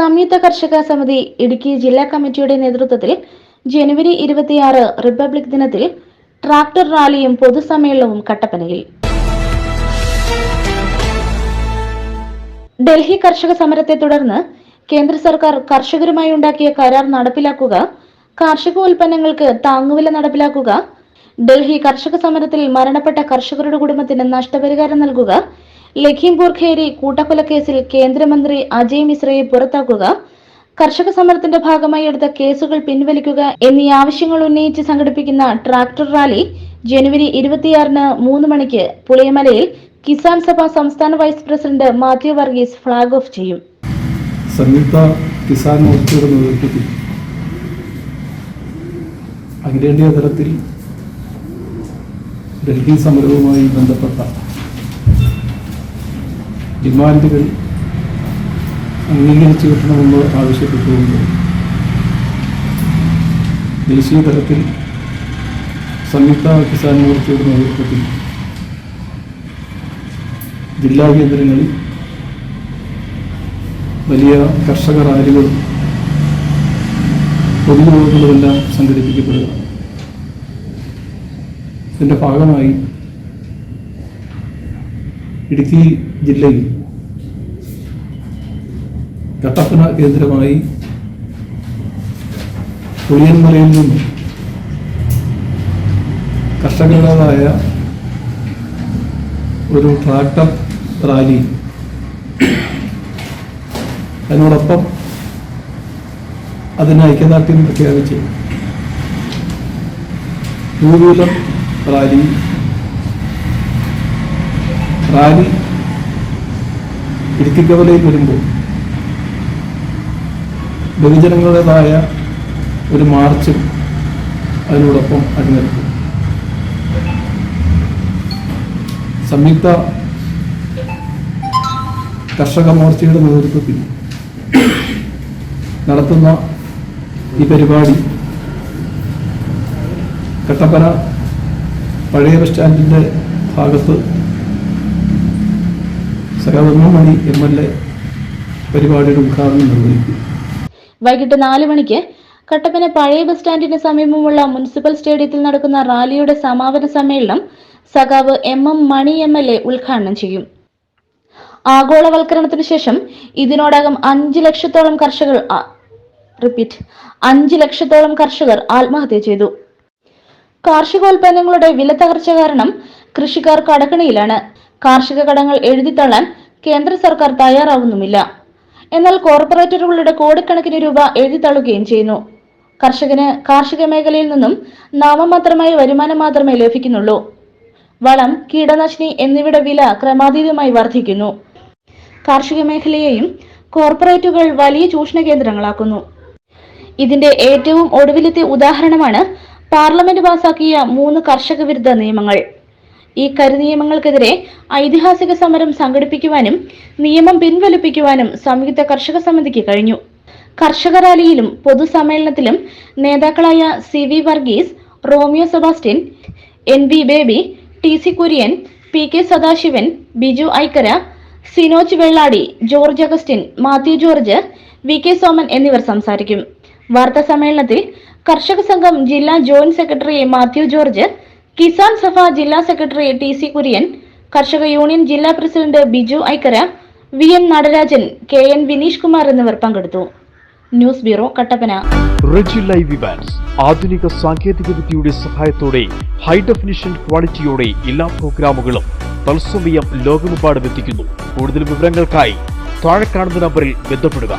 സംയുക്ത കർഷക സമിതി ഇടുക്കി ജില്ലാ കമ്മിറ്റിയുടെ നേതൃത്വത്തിൽ ജനുവരി ഇരുപത്തിയാറ് റിപ്പബ്ലിക് ദിനത്തിൽ ട്രാക്ടർ റാലിയും പൊതുസമ്മേളനവും കട്ടപ്പനയിൽ. ഡൽഹി കർഷക സമരത്തെ തുടർന്ന് കേന്ദ്ര സർക്കാർ കർഷകരുമായി ഉണ്ടാക്കിയ കരാർ നടപ്പിലാക്കുക കാർഷിക ഉൽപ്പന്നങ്ങൾക്ക് താങ്ങുവില നടപ്പിലാക്കുക ഡൽഹി കർഷക സമരത്തിൽ മരണപ്പെട്ട കർഷകരുടെ കുടുംബത്തിന് നഷ്ടപരിഹാരം നൽകുക ലഖീംപൂർ ഖേരി കൂട്ടക്കൊലക്കേസിൽ കേന്ദ്രമന്ത്രി അജയ് മിശ്രയെ പുറത്താക്കുക കർഷക സമരത്തിന്റെ ഭാഗമായി എടുത്ത കേസുകൾ പിൻവലിക്കുക എന്നീ ആവശ്യങ്ങൾ ഉന്നയിച്ച് സംഘടിപ്പിക്കുന്ന ട്രാക്ടർ റാലി ജനുവരി ഇരുപത്തിയാറിന് മൂന്ന് മണിക്ക് പുളിയമലയിൽ കിസാൻ സഭ സംസ്ഥാന vice president Mathew Varghese flag off ചെയ്യും. സംയുക്ത കിസാൻ മോർച്ചയുടെ നേതൃത്വത്തിൽ അഖിലേന്ത്യാ തലത്തിൽ ഡൽഹി സമരവുമായി ബന്ധപ്പെട്ട ഡിമാൻഡുകൾ അംഗീകരിച്ചു കിട്ടണമെന്ന് ആവശ്യപ്പെട്ടുകൊണ്ട് ദേശീയ തലത്തിൽ സംയുക്ത കിസാൻ മോർച്ചയുടെ നേതൃത്വത്തിൽ ജില്ലാ കേന്ദ്രങ്ങളിൽ വലിയ കർഷക റാലികളും പൊതുയോഗങ്ങളുമെല്ലാം സംഘടിപ്പിക്കപ്പെടുക. ഇതിന്റെ ഭാഗമായി ഇടുക്കി ജില്ലയിൽ. കട്ടപ്പന കേന്ദ്രമായി പുളിയൻമലയിൽ നിന്നും കർഷകരുടേതായ ഒരു ട്രാക്ടർ റാലി. അതിനോടൊപ്പം അതിന് ഐക്യദാർഢ്യം പ്രഖ്യാപിച്ച് ടൂ വീലർ റാലി. റാലി ഇടുക്കിക്കവലയിൽ വരുമ്പോൾ ബഹുജനങ്ങളുടേതായ ഒരു മാർച്ചും അതിനോടൊപ്പം അണിനിരക്കും. സംയുക്ത കർഷക മോർച്ചയുടെ നേതൃത്വത്തിൽ നടത്തുന്ന ഈ പരിപാടി കട്ടപ്പന പഴയ ബസ് സ്റ്റാൻഡിന്റെ ഭാഗത്ത് സഹധർമ്മമണി എം എൽ എ പരിപാടിയുടെ ഉദ്ഘാടനം നിർവഹിക്കും. വൈകിട്ട് നാല് മണിക്ക് കട്ടപ്പന പഴയ ബസ് സ്റ്റാൻഡിന് സമീപമുള്ള മുനിസിപ്പൽ സ്റ്റേഡിയത്തിൽ നടക്കുന്ന റാലിയുടെ സമാപന സമ്മേളനം സഖാവ് M M Mani M L A ഉദ്ഘാടനം ചെയ്യും. ആഗോളവൽക്കരണത്തിന് ശേഷം ഇതിനോടകം അഞ്ച് ലക്ഷത്തോളം കർഷകർ റിപ്പീറ്റ് അഞ്ച് ലക്ഷത്തോളം കർഷകർ ആത്മഹത്യ ചെയ്തു. കാർഷികോൽപ്പന്നങ്ങളുടെ വില തകർച്ച കാരണം കൃഷിക്കാർ കടക്കണിയിലാണ് കാർഷിക കടങ്ങൾ എഴുതിത്തള്ളാൻ കേന്ദ്ര സർക്കാർ തയ്യാറാവുന്നുമില്ല. എന്നാൽ കോർപ്പറേറ്ററുകളുടെ കോടിക്കണക്കിന് രൂപ എഴുതിത്തള്ളുകയും ചെയ്യുന്നു. കർഷകന് കാർഷിക മേഖലയിൽ നിന്നും നാമമാത്രമായ വരുമാനം മാത്രമേ ലഭിക്കുന്നുള്ളൂ. വളം കീടനാശിനി എന്നിവയുടെ വില ക്രമാതീതമായി വർദ്ധിക്കുന്നു. കാർഷിക മേഖലയെയും കോർപ്പറേറ്റുകൾ വലിയ ചൂഷണ കേന്ദ്രങ്ങളാക്കുന്നു. ഇതിന്റെ ഏറ്റവും ഒടുവിലത്തെ ഉദാഹരണമാണ് പാർലമെന്റ് പാസാക്കിയ മൂന്ന് കർഷക വിരുദ്ധ നിയമങ്ങൾ. ഈ കരിനിയമങ്ങൾക്കെതിരെ ഐതിഹാസിക സമരം സംഘടിപ്പിക്കുവാനും നിയമം പിൻവലിപ്പിക്കുവാനും സംയുക്ത കർഷക സമിതിക്ക് കഴിഞ്ഞു. കർഷക റാലിയിലും പൊതുസമ്മേളനത്തിലും നേതാക്കളായ C V Varghese Romeo Sebastian N V Baby T C Kurian P K Sadasivan Biju Aikkara Sinoj Velladi George Augustine Mathew George V K Soman എന്നിവർ സംസാരിക്കും. വാർത്താ സമ്മേളനത്തിൽ കർഷക സംഘം ജില്ലാ joint secretary Mathew George Kisan Sabha ജില്ലാ secretary T C Kurian കർഷക union ജില്ലാ president Biju Aikkara V M Natarajan K N Vineesh Kumar എന്നിവർ പങ്കെടുത്തു. News bureau Kattappana. Reji live Evans ആധുനിക സാങ്കേതിക വിദ്യയുടെ സഹായത്തോടെ ഹൈ ഡെഫിനിഷൻ ക്വാളിറ്റിയോടെ എല്ലാ പ്രോഗ്രാമുകളും തത്സമയം ലോകമെമ്പാടും എത്തിക്കുന്നു. കൂടുതൽ വിവരങ്ങൾക്കായി താഴെ കാണുന്ന നമ്പറിൽ ബന്ധപ്പെടുക.